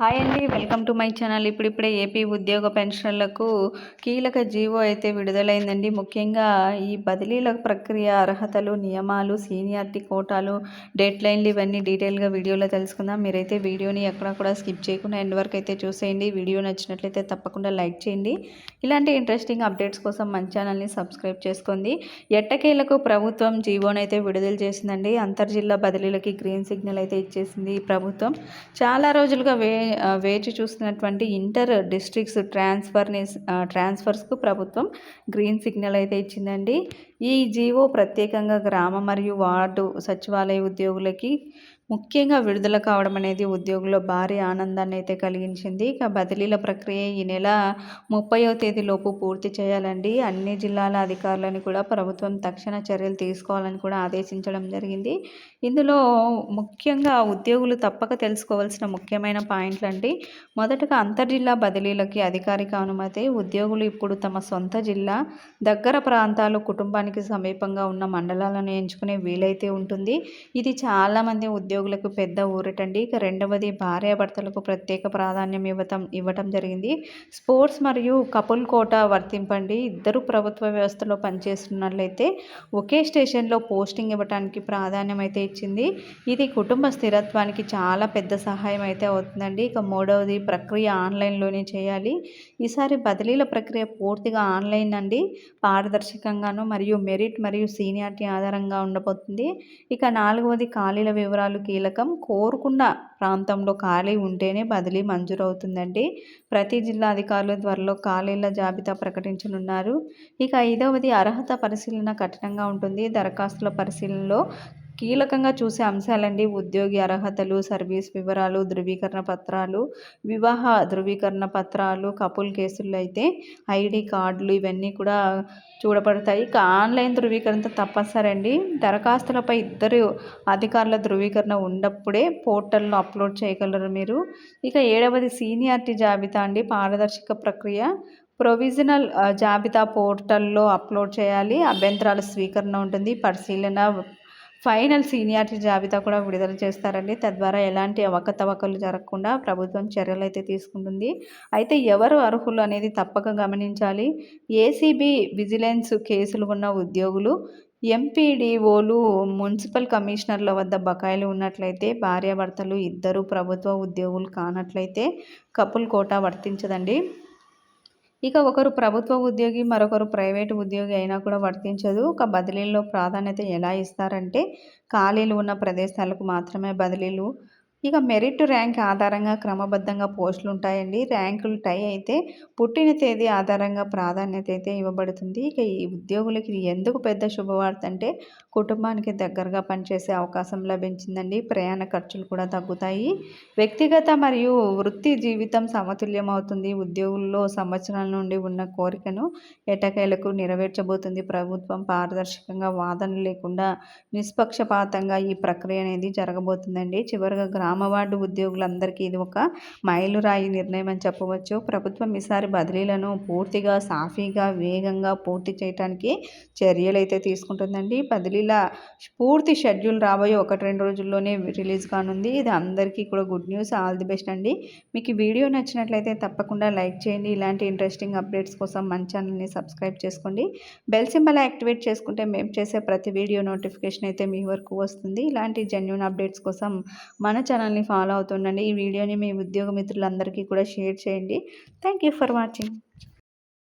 Hi అండి welcome to my channel. ఇప్పుడిప్పుడే AP ఉద్యోగ పెన్షన్లకు కీలక జీవో అయితే విడుదలైందండి. ముఖ్యంగా ఈ బదిలీల ప్రక్రియ అర్హతలు నియమాలు సీనియారిటీ కోటాలు డెడ్ లైన్లు ఇవన్నీ డీటెయిల్గా వీడియోలో తెలుసుకుందాం. మీరైతే వీడియోని ఎక్కడ కూడా స్కిప్ చేయకుండా ఎండ్ వరకు అయితే చూసేయండి. వీడియో నచ్చినట్లయితే తప్పకుండా లైక్ చేయండి. ఇలాంటి ఇంట్రెస్టింగ్ అప్డేట్స్ కోసం మన ఛానల్ని సబ్స్క్రైబ్ చేసుకోండి. ఎట్టకేలకు ప్రభుత్వం జీవోనైతే విడుదల చేసిందండి. అంతర్జిల్లా బదిలీలకి గ్రీన్ సిగ్నల్ అయితే ఇచ్చేసింది ఈ ప్రభుత్వం. చాలా రోజులుగా వే వేచి చూస్తున్నటువంటి ఇంటర్ డిస్ట్రిక్ట్స్ ట్రాన్స్ఫర్ని ట్రాన్స్ఫర్స్కు ప్రభుత్వం గ్రీన్ సిగ్నల్ అయితే ఇచ్చిందండి. ఈ జీవో ప్రత్యేకంగా గ్రామ మరియు వార్డు సచివాలయ ఉద్యోగులకి ముఖ్యంగా విడుదల కావడం అనేది ఉద్యోగుల్లో భారీ ఆనందాన్ని అయితే కలిగించింది. ఇక బదిలీల ప్రక్రియ ఈ నెల ముప్పయో తేదీలోపు పూర్తి చేయాలండి. అన్ని జిల్లాల అధికారులను కూడా ప్రభుత్వం తక్షణ చర్యలు తీసుకోవాలని కూడా ఆదేశించడం జరిగింది. ఇందులో ముఖ్యంగా ఉద్యోగులు తప్పక తెలుసుకోవాల్సిన ముఖ్యమైన పాయింట్లు అండి. మొదటగా అంతర్జిల్లా బదిలీలకి అధికారిక అనుమతి ఉద్యోగులు ఇప్పుడు తమ సొంత జిల్లా దగ్గర ప్రాంతాలు కుటుంబానికి సమీపంగా ఉన్న మండలాలను ఎంచుకునే వీలైతే ఉంటుంది. ఇది చాలామంది ఉద్యోగ ఉద్యోగులకు పెద్ద ఊరటండి. ఇక రెండవది భార్యాభర్తలకు ప్రత్యేక ప్రాధాన్యం ఇవ్వటం ఇవ్వటం జరిగింది. స్పోర్ట్స్ మరియు కపుల్ కోట వర్తింపండి. ఇద్దరు ప్రభుత్వ వ్యవస్థలో పనిచేస్తున్నట్లయితే ఒకే స్టేషన్లో పోస్టింగ్ ఇవ్వటానికి ప్రాధాన్యం అయితే ఇచ్చింది. ఇది కుటుంబ స్థిరత్వానికి చాలా పెద్ద సహాయం అయితే అవుతుందండి. ఇక మూడవది ప్రక్రియ ఆన్లైన్లోనే చేయాలి. ఈసారి బదిలీల ప్రక్రియ పూర్తిగా ఆన్లైన్ అండి. పారదర్శకంగాను మరియు మెరిట్ మరియు సీనియారిటీ ఆధారంగా ఉండబోతుంది. ఇక నాలుగవది ఖాళీల వివరాలు కీలకం. కోరుకున్న ప్రాంతంలో ఖాళీ ఉంటేనే బదిలీ మంజూరవుతుందండి. ప్రతి జిల్లా అధికారులు త్వరలో ఖాళీల జాబితా ప్రకటించనున్నారు. ఇక ఐదవది అర్హత పరిశీలన కఠినంగా ఉంటుంది. దరఖాస్తుల పరిశీలనలో కీలకంగా చూసే అంశాలండి ఉద్యోగి అర్హతలు సర్వీస్ వివరాలు ధృవీకరణ పత్రాలు వివాహ ధృవీకరణ పత్రాలు కపుల్ కేసుల్లో అయితే ఐడి కార్డులు ఇవన్నీ కూడా చూడబడతాయి. ఇక ఆన్లైన్ ధృవీకరణ తప్పనిసరి అండి దరఖాస్తులపై ఇద్దరు అధికారుల ధృవీకరణ ఉన్నప్పుడే పోర్టల్లో అప్లోడ్ చేయగలరు మీరు. ఇక ఏడవది సీనియారిటీ జాబితా అండి. పారదర్శక ప్రక్రియ. ప్రొవిజనల్ జాబితా పోర్టల్లో అప్లోడ్ చేయాలి. అభ్యంతరాల స్వీకరణ ఉంటుంది. పరిశీలన ఫైనల్ సీనియారిటీ జాబితా కూడా విడుదల చేస్తారండి. తద్వారా ఎలాంటి అవకతవకలు జరగకుండా ప్రభుత్వం చర్యలు అయితే తీసుకుంటుంది. అయితే ఎవరు అర్హులు అనేది తప్పక గమనించాలి. ఏసీబీ విజిలెన్స్ కేసులు ఉన్న ఉద్యోగులు ఎంపీడీఓలు మున్సిపల్ కమిషనర్ల వద్ద బకాయిలు ఉన్నట్లయితే భార్యాభర్తలు ఇద్దరు ప్రభుత్వ ఉద్యోగులు కానట్లయితే కపుల్ కోటా వర్తించదండి. ఇక ఒకరు ప్రభుత్వ ఉద్యోగి మరొకరు ప్రైవేటు ఉద్యోగి అయినా కూడా వర్తించదు. ఒక బదిలీల్లో ప్రాధాన్యత ఎలా ఇస్తారంటే ఖాళీలు ఉన్న ప్రదేశాలకు మాత్రమే బదిలీలు ఇక మెరిట్ ర్యాంక్ ఆధారంగా క్రమబద్ధంగా పోస్టులు ఉంటాయండి. ర్యాంకులు టై అయితే పుట్టిన తేదీ ఆధారంగా ప్రాధాన్యత అయితే ఇవ్వబడుతుంది. ఇక ఈ ఉద్యోగులకి ఎందుకు పెద్ద శుభవార్త అంటే కుటుంబానికి దగ్గరగా పనిచేసే అవకాశం లభించిందండి. ప్రయాణ ఖర్చులు కూడా తగ్గుతాయి. వ్యక్తిగత మరియు వృత్తి జీవితం సమతుల్యం అవుతుంది ఉద్యోగుల్లో సంవత్సరాల నుండి ఉన్న కోరికను ఎటకేలకు నెరవేర్చబోతుంది. ప్రభుత్వం పారదర్శకంగా వాదన లేకుండా నిష్పక్షపాతంగా ఈ ప్రక్రియ అనేది జరగబోతుందండి. చివరిగా గ్రామ వార్డు ఉద్యోగులందరికీ ఇది ఒక మైలురాయి నిర్ణయం అని చెప్పవచ్చు. ప్రభుత్వం ఈసారి బదిలీలను పూర్తిగా సాఫీగా వేగంగా పూర్తి చేయడానికి చర్యలు అయితే తీసుకుంటుందండి. బదిలీల పూర్తి షెడ్యూల్ రాబోయే ఒకటి రెండు రోజుల్లోనే రిలీజ్ కానుంది. ఇది అందరికీ కూడా good news. All the best అండి. మీకు ఈ వీడియో నచ్చినట్లయితే తప్పకుండా లైక్ చేయండి. ఇలాంటి ఇంట్రెస్టింగ్ అప్డేట్స్ కోసం మన ఛానల్ని సబ్స్క్రైబ్ చేసుకోండి. బెల్ సింబల్ యాక్టివేట్ చేసుకుంటే మేము చేసే ప్రతి వీడియో నోటిఫికేషన్ అయితే మీ వరకు వస్తుంది. ఇలాంటి జెన్యున్ అప్డేట్స్ కోసం మన ఛానల్ని ఫాలో అవుతుండండి. ఈ వీడియోని మీ ఉద్యోగ మిత్రులందరికీ కూడా షేర్ చేయండి. Thank you for watching